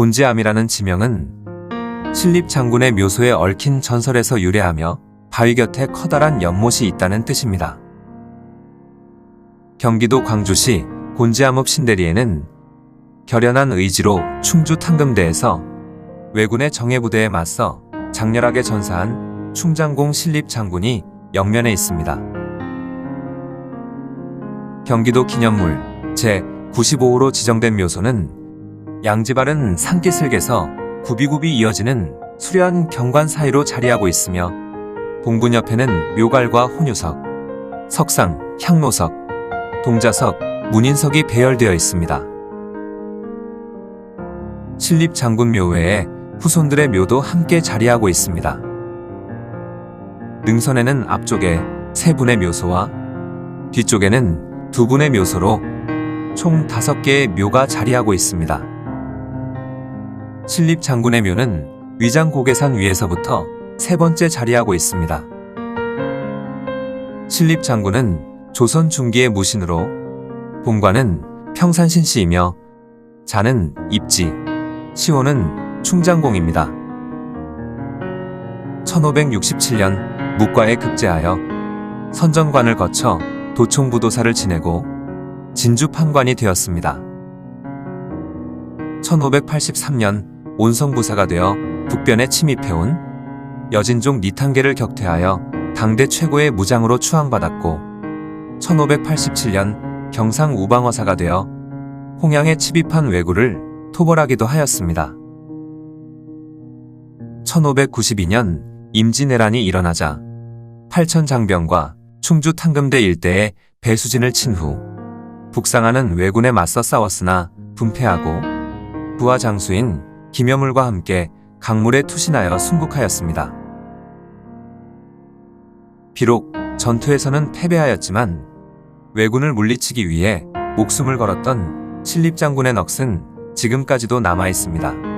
곤지암이라는 지명은 신립 장군의 묘소에 얽힌 전설에서 유래하며 바위 곁에 커다란 연못이 있다는 뜻입니다. 경기도 광주시 곤지암읍 신대리에는 결연한 의지로 충주 탕금대에서 왜군의 정예부대에 맞서 장렬하게 전사한 충장공 신립 장군이 영면에 있습니다. 경기도 기념물 제 95호로 지정된 묘소는 양지바른 산기슭에서 굽이굽이 이어지는 수려한 경관 사이로 자리하고 있으며 봉분 옆에는 묘갈과 혼유석, 석상, 향로석, 동자석, 문인석이 배열되어 있습니다. 신립 장군 묘 외에 후손들의 묘도 함께 자리하고 있습니다. 능선에는 앞쪽에 세 분의 묘소와 뒤쪽에는 두 분의 묘소로 총 다섯 개의 묘가 자리하고 있습니다. 신립 장군의 묘는 위장 고개산 위에서부터 세 번째 자리하고 있습니다. 신립 장군은 조선 중기의 무신으로 본관은 평산신씨이며 자는 입지, 시호는 충장공입니다. 1567년 묵과에 급제하여 선정관을 거쳐 도총부도사를 지내고 진주 판관이 되었습니다. 1583년 온성부사가 되어 북변에 침입해온 여진종 니탄계를 격퇴하여 당대 최고의 무장으로 추앙받았고 1587년 경상 우방어사가 되어 홍양에 침입한 왜구를 토벌하기도 하였습니다. 1592년 임진왜란이 일어나자 팔천 장병과 충주 탕금대 일대에 배수진을 친 후 북상하는 왜군에 맞서 싸웠으나 분패하고 부하 장수인 김여물과 함께 강물에 투신하여 순국하였습니다. 비록 전투에서는 패배하였지만 왜군을 물리치기 위해 목숨을 걸었던 신립 장군의 넋은 지금까지도 남아 있습니다.